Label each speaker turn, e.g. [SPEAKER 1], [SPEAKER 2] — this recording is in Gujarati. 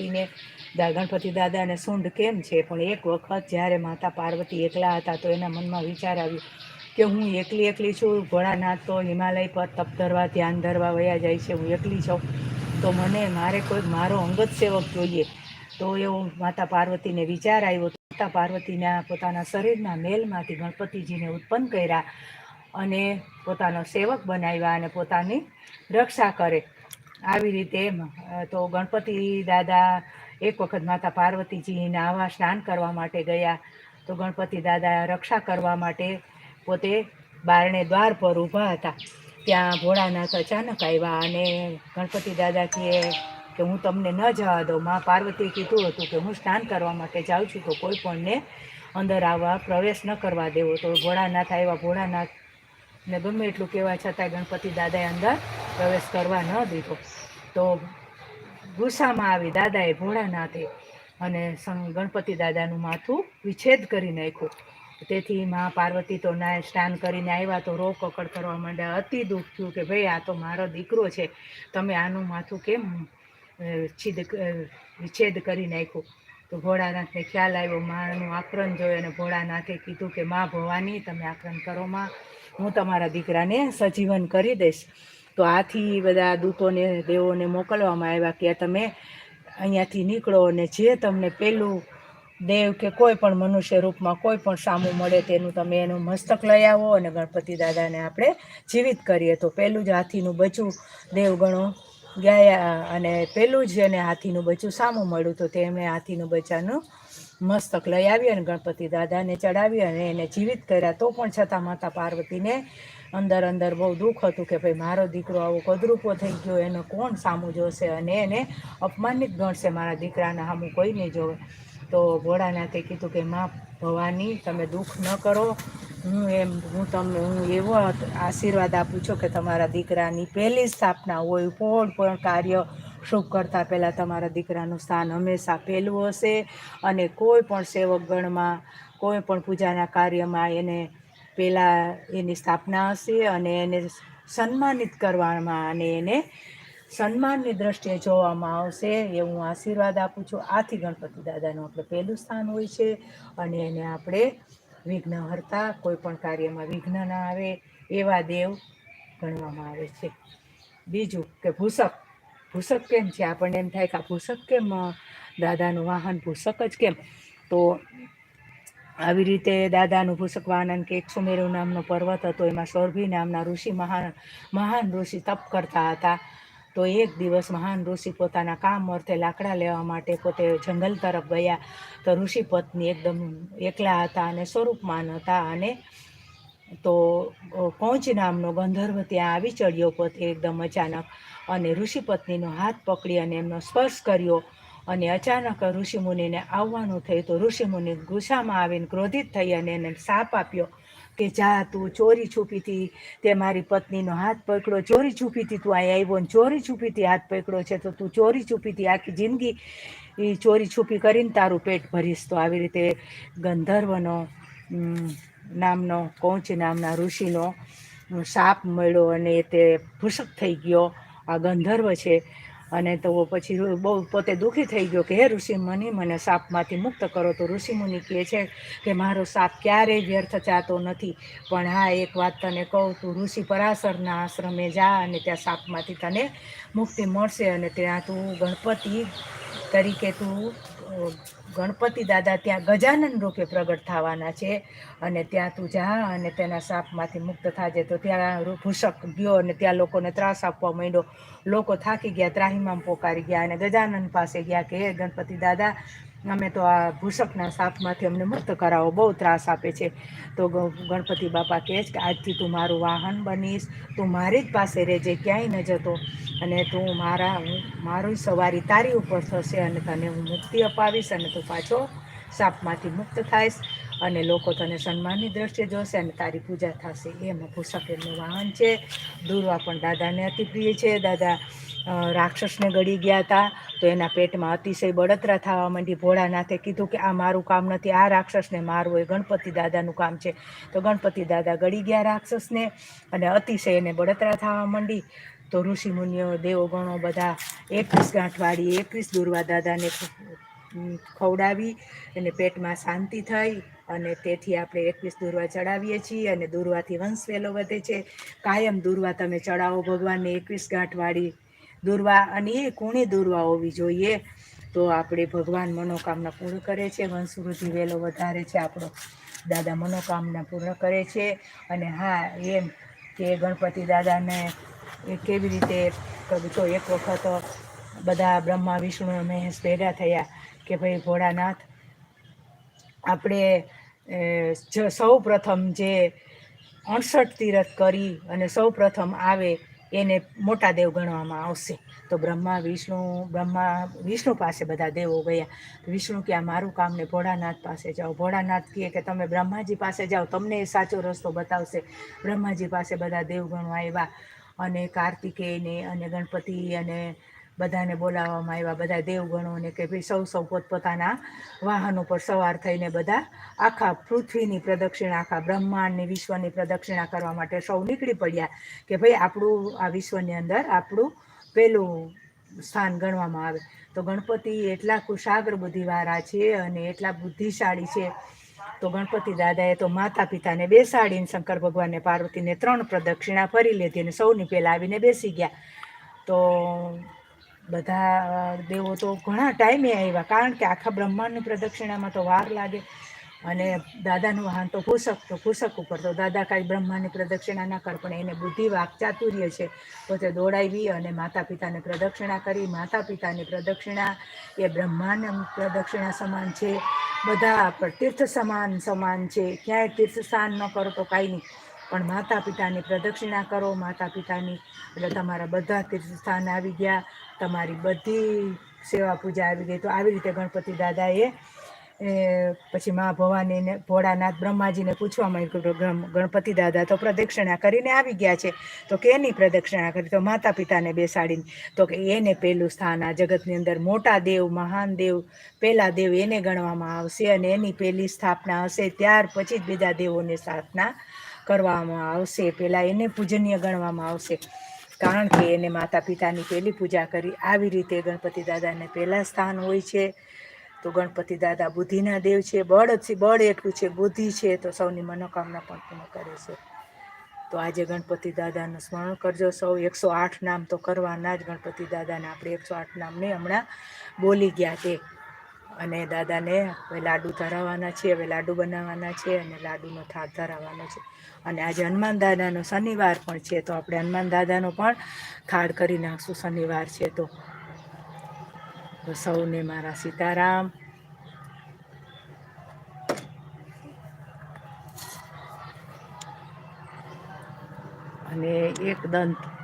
[SPEAKER 1] ને દા, ગણપતિ દાદાને સૂંઢ કેમ છે? પણ એક વખત જ્યારે માતા પાર્વતી એકલા હતા તો એના મનમાં વિચાર આવ્યો કે હું એકલી એકલી છું, ભોળાનાથ તો હિમાલય પર તપ ધરવા, ધ્યાન ધરવા વયા જાય છે, હું એકલી છું. તો મને મારે કોઈ, મારો અંગત સેવક જોઈએ. તો એવો માતા પાર્વતીને વિચાર આવ્યો માતા પાર્વતીના પોતાના શરીરના મેલમાંથી ગણપતિજીને ઉત્પન્ન કર્યા અને પોતાનો સેવક બનાવ્યા અને પોતાની રક્ષા કરે. આવી રીતે એમ. તો ગણપતિ દાદા એક વખત માતા પાર્વતીજીના આવા સ્નાન કરવા માટે ગયા. તો ગણપતિ દાદા રક્ષા કરવા માટે પોતે બારણે દ્વાર પર ઊભા હતા. ત્યાં ભોળાનાથ અચાનક આવ્યા અને ગણપતિ દાદા કહે કે હું તમને ન જવા દઉં. મા પાર્વતીએ કીધું હતું કે હું સ્નાન કરવા માટે જાઉં છું, તો કોઈ પણને અંદર આવવા પ્રવેશ ન કરવા દેવો. તો ભોળાનાથ આવ્યા. ભોળાનાથ ને ગમે એટલું કહેવા છતાંય ગણપતિ દાદાએ અંદર પ્રવેશ કરવા ન દીધો. તો ગુસ્સામાં આવી દાદાએ ભોળાનાથે અને ગણપતિ દાદાનું માથું વિચ્છેદ કરી નાખ્યું. તેથી મા પાર્વતી તો ના સ્નાન કરીને આવ્યા તો રો કકડ કરવા માંડ્યા. અતિ દુઃખ થયું કે ભાઈ આ તો મારો દીકરો છે. તમે આનું માથું કેમ છિદ વિચ્છેદ કરી નાખ્યું? તો ભોળાનાથને ખ્યાલ આવ્યો. માનું આક્રમ જોયું અને ભોળાનાથે કીધું કે, મા ભવાની, તમે આક્રમ કરો, માં. હું તમારા દીકરાને સજીવન કરી દઈશ. તો આથી બધા દૂતોને, દેવોને મોકલવામાં આવ્યા કે તમે અહીંયાથી નીકળો અને જે તમને પેલું દેવ કે કોઈ પણ મનુષ્ય રૂપમાં કોઈ પણ સામું મળે તેનું તમે એનું મસ્તક લઈ આવો અને ગણપતિ દાદાને આપણે જીવિત કરીએ. તો પેલું જ હાથીનું બચું દેવગણો ગયા અને પેલું જ એને હાથીનું બચ્ચું સામું મળ્યું. તો તેમણે હાથીનું બચ્ચાનું મસ્તક લઈ આવી અને ગણપતિ દાદાને ચડાવી અને એને જીવિત કર્યા, તો પણ છતાં માતા પાર્વતીને અંદર અંદર બહુ દુઃખ હતું કે ભાઈ, મારો દીકરો આવો કદરૂપો થઈ ગયો, એનો કોણ સામું જોશે? અને એને અપમાનિત ગણશે મારા દીકરાના સામું કોઈ નહીં જોવે. તો ભોળાનાથે કીધું કે, માં ભવાની, તમે દુઃખ ન કરો. હું એમ, હું તમને, હું એવો આશીર્વાદ આપું છું કે તમારા દીકરાની પહેલી સ્થાપના હોય પણ પણ કાર્ય શુભ કરતાં પહેલાં તમારા દીકરાનું સ્થાન હંમેશા પહેલું હશે અને કોઈ પણ સેવકગણમાં, કોઈ પણ પૂજાના કાર્યમાં એને પહેલાં એની સ્થાપના હશે અને એને સન્માનિત કરવામાં અને એને સન્માનની દ્રષ્ટિએ જોવામાં આવશે એ હું આશીર્વાદ આપું છું. આથી ગણપતિ દાદાનું આપણે પહેલું સ્થાન હોય છે અને એને આપણે વિઘ્ન હરતા, કોઈ પણ કાર્યમાં વિઘ્ન ના આવે એવા દેવ ગણવામાં આવે છે. બીજું કે ભૂસક ભૂસક કેમ છે? આપણને એમ થાય કે આ ભૂસક કેમ દાદાનું વાહન ભૂસક જ કેમ? તો આવી રીતે દાદાનું ભૂસક વાહન કે એક સુમેરુ નામનો પર્વત હતો, એમાં સૌરભી નામના ઋષિ મહાન મહાન ઋષિ તપ કરતા હતા. તો એક દિવસ મહાન ઋષિ પોતાના કામ અર્થે લાકડા લેવા માટે પોતે જંગલ તરફ ગયા. તો ઋષિ પત્ની એકદમ એકલા હતા અને સ્વરૂપમાન હતા અને તો કોંચ નામનો ગંધર્વ ત્યાં આવી ચડ્યો પોતે એકદમ અચાનક. અને ઋષિ પત્નીનો હાથ પકડી અને એમનો સ્પર્શ કર્યો અને અચાનક ઋષિમુનિને આવવાનું થયું તો ઋષિમુનિ ગુસ્સામાં આવીને ક્રોધિત થઈ અને એને સાપ આપ્યો કે, જા તું, ચોરી છૂપીથી તે મારી પત્નીનો હાથ પકડો ચોરી છૂપીથી તું અહીં આવ્યો ને ચોરી છૂપીથી હાથ પકડ્યો છે તો તું ચોરી છૂપીથી આખી જિંદગી એ ચોરી છૂપી કરીને તારું પેટ ભરીશ. તો આવી રીતે ગંધર્વનો નામનો, કૌંચ નામના ઋષિનો સાપ મળ્યો અને તે ભૂષક થઈ ગયો. આ ગંધર્વ છે. અને તો પછી બહુ પોતે દુઃખી થઈ ગયો કે, હે ઋષિમુનિ મને સાપમાંથી મુક્ત કરો. તો ઋષિમુનિ કહે છે કે, મારો સાપ ક્યારેય વ્યર્થ ચાતો નથી. પણ હા, એક વાત તને કહું, તું ઋષિ પરાશરના આશ્રમે જા અને ત્યાં સાપમાંથી તને મુક્તિ મળશે અને ત્યાં તું ગણપતિ તરીકે તું ગણપતિ દાદા ત્યાં ગજાનન રૂપે પ્રગટ થવાના છે અને ત્યાં તું જા અને તેના સાપમાંથી મુક્ત થાજે. તો ત્યાં ભૂષક ગયો અને ત્યાં લોકોને ત્રાસ આપવા માંડ્યો. લોકો થાકી ગયા, ત્રાહિમામ પોકારી ગયા અને ગજાનન પાસે ગયા કે, હે ગણપતિ દાદા અમે તો આ ભૂષકના સાપમાંથી અમને મુક્ત કરાવો, બહુ ત્રાસ આપે છે. તો ગણપતિ બાપા કહે છે કે, આજથી તું મારું વાહન બનીશ, તું મારી જ પાસે રહેજે, ક્યાંય ન જતો. અને તું મારા, હું, મારી સવારી તારી ઉપર થશે અને તને હું મુક્તિ અપાવીશ અને તું પાછો સાપમાંથી મુક્ત થાઈશ. અને લોકો તને સન્માનની દ્રષ્ટિએ જોશે અને તારી પૂજા થશે. એમાં ભૂષક એમનું વાહન છે. દુર્વા પણ દાદાને અતિ પ્રિય છે. દાદા રાક્ષસને ગળી ગયા હતા તો એના પેટમાં અતિશય બળતરા થવા માંડી. ભોળાનાથે કીધું કે આ મારું કામ નથી, આ રાક્ષસને મારવો એ ગણપતિ દાદાનું કામ છે. તો ગણપતિ દાદા ગળી ગયા રાક્ષસને અને અતિશય એને બળતરા થવા માંડી. તો ઋષિ મુનિઓ દેવો ગણો બધા એકવીસ ગાંઠવાળી, એકવીસ દુર્વા દાદાને ખવડાવી અને પેટમાં શાંતિ થઈ અને તેથી આપણે એકવીસ દુર્વા ચડાવીએ છીએ અને દુર્વાથી વંશવેલો વધે છે. કાયમ દુર્વા તમે ચડાવો ભગવાનને, એકવીસ ગાંઠવાળી દુર્વા અને એ કુણી દુર્વા હોવી જોઈએ? તો આપણે ભગવાન મનોકામના પૂર્ણ કરે છે. વંશવૃદ્ધિ વેલો વધારે છે. આપણો દાદા મનોકામના પૂર્ણ કરે છે. અને હા, એમ કે ગણપતિ દાદાને એ કેવી રીતે તો એક વખત બધા બ્રહ્મા, વિષ્ણુ મહેશ ભેગા થયા કે ભાઈ ભોળાનાથ, આપણે સૌ પ્રથમ જે અણસઠ તીરથ કરી અને સૌ પ્રથમ આવે એને મોટા દેવ ગણવામાં આવશે. તો બ્રહ્મા, વિષ્ણુ બ્રહ્મા, વિષ્ણુ પાસે બધા દેવો ગયા. વિષ્ણુ કે, આ મારું કામ ને ભોળાનાથ પાસે જાઓ. ભોળાનાથ કહે કે, તમે બ્રહ્માજી પાસે જાઓ, તમને એ સાચો રસ્તો બતાવશે. બ્રહ્માજી પાસે બધા દેવગણો આવ્યા. અને કાર્તિકેયને અને ગણપતિ અને બધાને બોલાવવામાં આવ્યા. બધા દેવગણોને કે ભાઈ સૌ સૌ પોતપોતાના વાહનો પર સવાર થઈને બધા આખા પૃથ્વીની પ્રદક્ષિણા, આખા બ્રહ્માંડની વિશ્વની પ્રદક્ષિણા કરવા માટે સૌ નીકળી પડ્યા કે ભાઈ આપણું આ વિશ્વની અંદર આપણું પેલું સ્થાન ગણવામાં આવે. તો ગણપતિ એટલા કુશાગ્ર બુદ્ધિવાળા છે અને એટલા બુદ્ધિશાળી છે. તો ગણપતિ દાદાએ તો માતા પિતાને બેસાડીને શંકર ભગવાનને પાર્વતીને ત્રણ પ્રદક્ષિણા ફરી લીધી અને સૌની પહેલાં આવીને બેસી ગયા. તો બધા દેવો તો ઘણા ટાઈમે આવ્યા, કારણ કે આખા બ્રહ્માંડની પ્રદક્ષિણામાં તો વાર લાગે. અને દાદાનું વાહન તો ફૂસક તો ફૂસક ઉપર તો દાદા કાંઈ બ્રહ્માંડની પ્રદક્ષિણા ના કર, પણ એને બુદ્ધિ વાક ચાતુર્ય છે. પોતે દોડાવી અને માતા પિતાને પ્રદક્ષિણા કરી. માતા પિતાની પ્રદક્ષિણા એ બ્રહ્માંડ પ્રદક્ષિણા સમાન છે. બધા તીર્થ સમાન સમાન છે. ક્યાંય તીર્થ સ્થાન ન કરો તો કાંઈ નહીં. પણ માતા પિતાની પ્રદક્ષિણા કરો માતા પિતાની એટલે તમારા બધા તીર્થ સ્થાન આવી ગયા, તમારી બધી સેવા પૂજા આવી ગઈ. તો આવી રીતે ગણપતિ દાદાએ પછી મા ભવાનીને, ભોળાનાથ બ્રહ્માજીને પૂછવા માંગ્યું ગણપતિ દાદા તો પ્રદક્ષિણા કરીને આવી ગયા છે. તો કેની પ્રદક્ષિણા કરી? તો માતા પિતાને બેસાડીને. તો કે એને પહેલું સ્થાન આ જગતની અંદર મોટા દેવ, મહાન દેવ પહેલા દેવ એને ગણવામાં આવશે અને એની પહેલી સ્થાપના હશે. ત્યાર પછી જ બીજા દેવોની સ્થાપના કરવામાં આવશે પહેલાં એને પૂજનીય ગણવામાં આવશે. કારણ કે એને માતા પિતાની પહેલી પૂજા કરી, આવી રીતે ગણપતિ દાદાને પહેલાં સ્થાન હોય છે. તો ગણપતિ દાદા બુદ્ધિના દેવ છે, બળ છે, બળ એટલું છે, બુદ્ધિ છે, તો સૌની મનોકામના પણ પૂર્ણ કરે છે. તો આજે ગણપતિ દાદાનું સ્મરણ કરજો સૌ. એકસો આઠ નામ તો કરવાના જ ગણપતિ દાદાને. આપણે એકસો આઠ નામને હમણાં બોલી ગયા તે અને દાદાને હવે લાડુ ધરાવવાના છે, હવે લાડુ બનાવવાના છે અને લાડુનો થાળ ધરાવવાનો છે. અને આજે હનુમાન દાદાનો શનિવાર પણ છે, તો આપણે હનુમાન દાદાનો પણ થાળ કરી નાખશું, શનિવાર છે તો સૌને મારા સીતારામ. અને એક દંત.